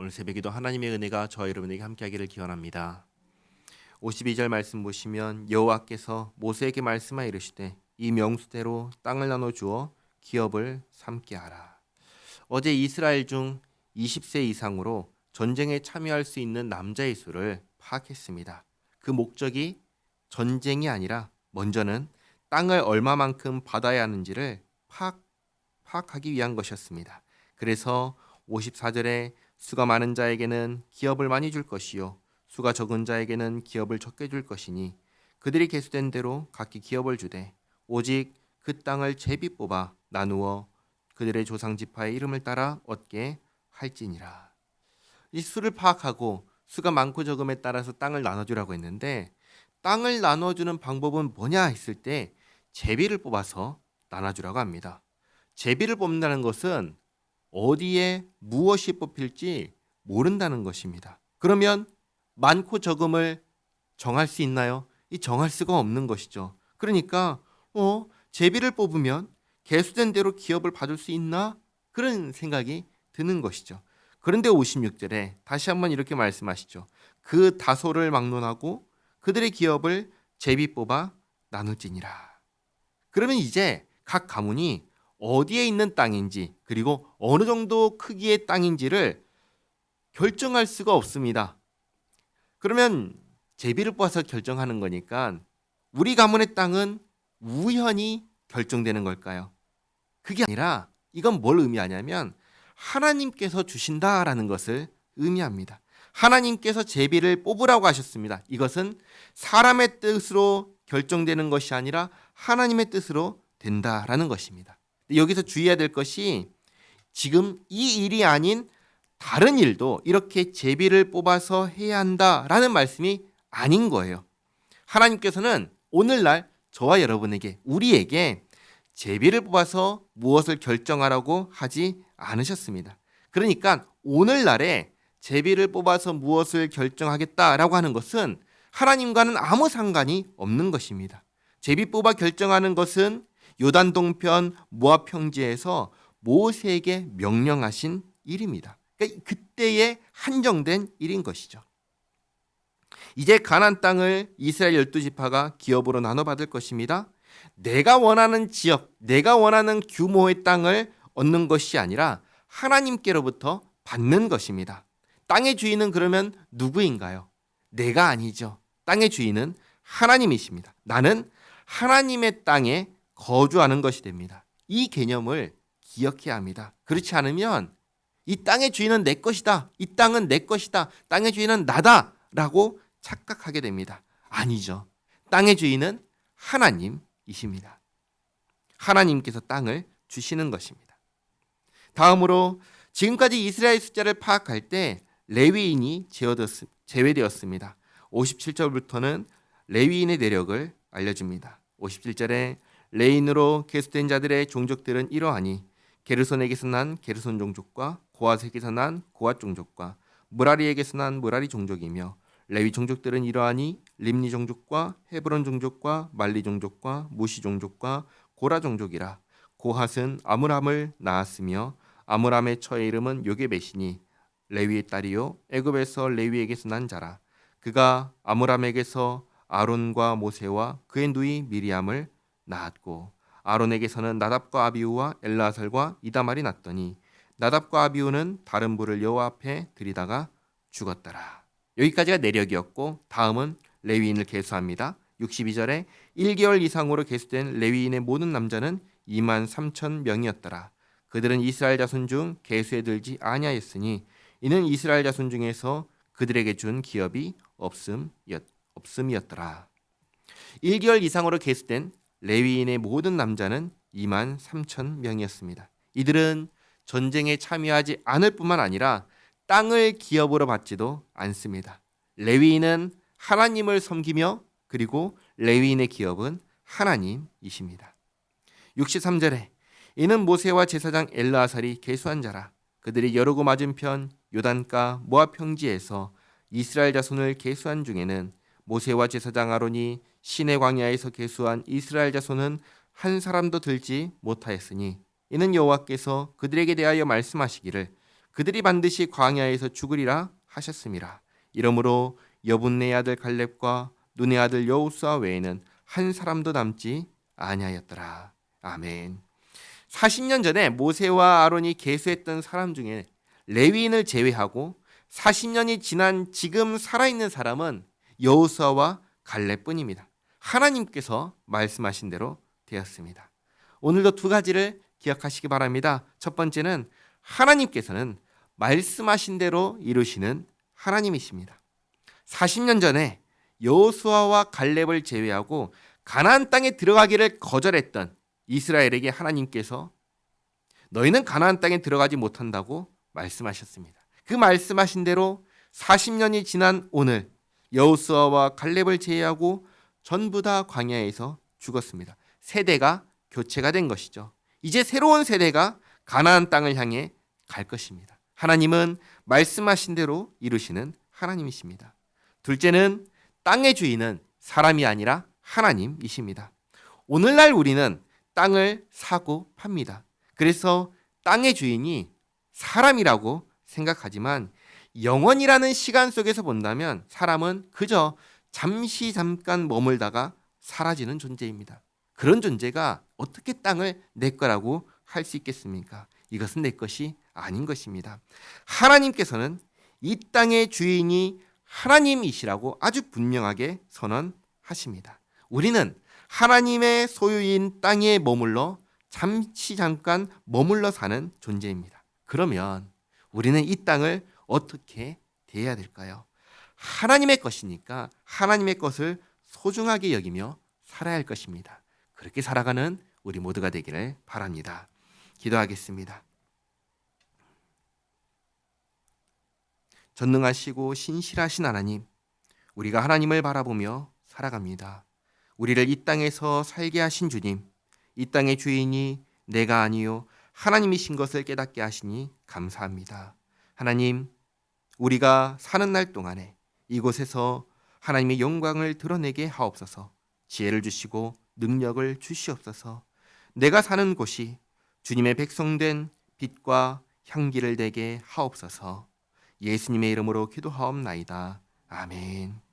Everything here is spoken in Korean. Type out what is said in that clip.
오늘 새벽에도 하나님의 은혜가 저와 여러분에게 함께하기를 기원합니다. 52절 말씀 보시면 여호와께서 모세에게 말씀하여 이르시되 이 명수대로 땅을 나눠 주어 기업을 삼게 하라. 어제 이스라엘 중 20세 이상으로 전쟁에 참여할 수 있는 남자의 수를 파악했습니다. 그 목적이 전쟁이 아니라 먼저는 땅을 얼마만큼 받아야 하는지를 파악, 파악하기 위한 것이었습니다. 그래서 54절에 수가 많은 자에게는 기업을 많이 줄 것이요 수가 적은 자에게는 기업을 적게 줄 것이니 그들이 계수된 대로 각기 기업을 주되 오직 그 땅을 제비 뽑아 나누어 그들의 조상 지파의 이름을 따라 얻게 할지니라. 이 수를 파악하고 수가 많고 적음에 따라서 땅을 나눠주라고 했는데 땅을 나눠주는 방법은 뭐냐 했을 때 제비를 뽑아서 나눠주라고 합니다. 제비를 뽑는다는 것은 어디에 무엇이 뽑힐지 모른다는 것입니다. 그러면 많고 적음을 정할 수 있나요? 이 정할 수가 없는 것이죠. 그러니까 어 제비를 뽑으면 개수된 대로 기업을 받을 수 있나 그런 생각이 드는 것이죠. 그런데 56절에 다시 한번 이렇게 말씀하시죠. 그 다소를 막론하고 그들의 기업을 제비 뽑아 나눌지니라. 그러면 이제 각 가문이 어디에 있는 땅인지 그리고 어느 정도 크기의 땅인지를 결정할 수가 없습니다. 그러면 제비를 뽑아서 결정하는 거니까 우리 가문의 땅은 우연히 결정되는 걸까요? 그게 아니라 이건 뭘 의미하냐면 하나님께서 주신다라는 것을 의미합니다. 하나님께서 제비를 뽑으라고 하셨습니다. 이것은 사람의 뜻으로 결정되는 것이 아니라 하나님의 뜻으로 된다라는 것입니다. 여기서 주의해야 될 것이 지금 이 일이 아닌 다른 일도 이렇게 제비를 뽑아서 해야 한다라는 말씀이 아닌 거예요. 하나님께서는 오늘날 저와 여러분에게 우리에게 제비를 뽑아서 무엇을 결정하라고 하지 않으셨습니다. 그러니까 오늘날에 제비를 뽑아서 무엇을 결정하겠다라고 하는 것은 하나님과는 아무 상관이 없는 것입니다. 제비 뽑아 결정하는 것은 요단 동편 모압 평지에서 모세에게 명령하신 일입니다. 그러니까 그때에 한정된 일인 것이죠. 이제 가나안 땅을 이스라엘 열두 지파가 기업으로 나눠 받을 것입니다. 내가 원하는 지역, 내가 원하는 규모의 땅을 얻는 것이 아니라 하나님께로부터 받는 것입니다. 땅의 주인은 그러면 누구인가요? 내가 아니죠. 땅의 주인은 하나님이십니다. 나는 하나님의 땅에 거주하는 것이 됩니다. 이 개념을 기억해야 합니다. 그렇지 않으면 이 땅의 주인은 내 것이다. 이 땅은 내 것이다. 땅의 주인은 나다 라고 착각하게 됩니다. 아니죠. 땅의 주인은 하나님이십니다. 하나님께서 땅을 주시는 것입니다. 다음으로 지금까지 이스라엘 숫자를 파악할 때 레위인이 제외되었습니다. 57절부터는 레위인의 내력을 알려줍니다. 57절에 레인으로 계수된 자들의 종족들은 이러하니 게르손에게서 난 게르손 종족과 고앗에게서 난 고앗 종족과 무라리에게서 난 무라리 종족이며 레위 종족들은 이러하니 림니 종족과 헤브론 종족과 말리 종족과 무시 종족과 고라 종족이라 고핫은 아므람을 낳았으며 아므람의 처의 이름은 요게벳이니 레위의 딸이요 애굽에서 레위에게서 난 자라 그가 아므람에게서 아론과 모세와 그의 누이 미리암을 낳았고 아론에게서는 나답과 아비우와 엘라살과 이다말이 났더니 나답과 아비우는 다른 불을 여호와 앞에 들이다가 죽었더라. 여기까지가 내력이었고 다음은 레위인을 계수합니다. 62절에 1개월 이상으로 계수된 레위인의 모든 남자는 2만 3천 명이었더라. 그들은 이스라엘 자손 중 계수에 들지 아니하였으니 이는 이스라엘 자손 중에서 그들에게 준 기업이 없음이었, 없음이었더라. 1개월 이상으로 계수된 레위인의 모든 남자는 2만 3천 명이었습니다. 이들은 전쟁에 참여하지 않을 뿐만 아니라 땅을 기업으로 받지도 않습니다. 레위인은 하나님을 섬기며 그리고 레위인의 기업은 하나님이십니다. 63절에 이는 모세와 제사장 엘라살이 계수한 자라 그들이 여르고 맞은편 요단가 모압 평지에서 이스라엘 자손을 계수한 중에는 모세와 제사장 아론이 시내 광야에서 계수한 이스라엘 자손은 한 사람도 들지 못하였으니 이는 여호와께서 그들에게 대하여 말씀하시기를 그들이 반드시 광야에서 죽으리라 하셨습니다. 이러므로 여분네 아들 갈렙과 눈의 아들 여호수아 외에는 한 사람도 남지 아니하였더라. 아멘. 40년 전에 모세와 아론이 계수했던 사람 중에 레위인을 제외하고 40년이 지난 지금 살아있는 사람은 여호수아와 갈렙뿐입니다. 하나님께서 말씀하신 대로 되었습니다. 오늘도 두 가지를 기억하시기 바랍니다. 첫 번째는 하나님께서는 말씀하신 대로 이루시는 하나님이십니다. 40년 전에 여호수아와 갈렙을 제외하고 가나안 땅에 들어가기를 거절했던 이스라엘에게 하나님께서 너희는 가나안 땅에 들어가지 못한다고 말씀하셨습니다. 그 말씀하신 대로 40년이 지난 오늘 여호수아와 갈렙을 제외하고 전부 다 광야에서 죽었습니다. 세대가 교체가 된 것이죠. 이제 새로운 세대가 가나안 땅을 향해 갈 것입니다. 하나님은 말씀하신 대로 이루시는 하나님이십니다. 둘째는 땅의 주인은 사람이 아니라 하나님이십니다. 오늘날 우리는 땅을 사고 팝니다. 그래서 땅의 주인이 사람이라고 생각하지만 영원이라는 시간 속에서 본다면 사람은 그저 잠시 잠깐 머물다가 사라지는 존재입니다. 그런 존재가 어떻게 땅을 내 거라고 할 수 있겠습니까? 이것은 내 것이 아닌 것입니다. 하나님께서는 이 땅의 주인이 하나님이시라고 아주 분명하게 선언하십니다. 우리는 하나님의 소유인 땅에 머물러 잠시 잠깐 머물러 사는 존재입니다. 그러면 우리는 이 땅을 어떻게 대해야 될까요? 하나님의 것이니까 하나님의 것을 소중하게 여기며 살아야 할 것입니다. 그렇게 살아가는 우리 모두가 되기를 바랍니다. 기도하겠습니다. 전능하시고 신실하신 하나님, 우리가 하나님을 바라보며 살아갑니다. 우리를 이 땅에서 살게 하신 주님, 이 땅의 주인이 내가 아니요 하나님이신 것을 깨닫게 하시니 감사합니다. 하나님, 우리가 사는 날 동안에 이곳에서 하나님의 영광을 드러내게 하옵소서. 지혜를 주시고 능력을 주시옵소서. 내가 사는 곳이 주님의 백성된 빛과 향기를 내게 하옵소서. 예수님의 이름으로 기도하옵나이다. 아멘.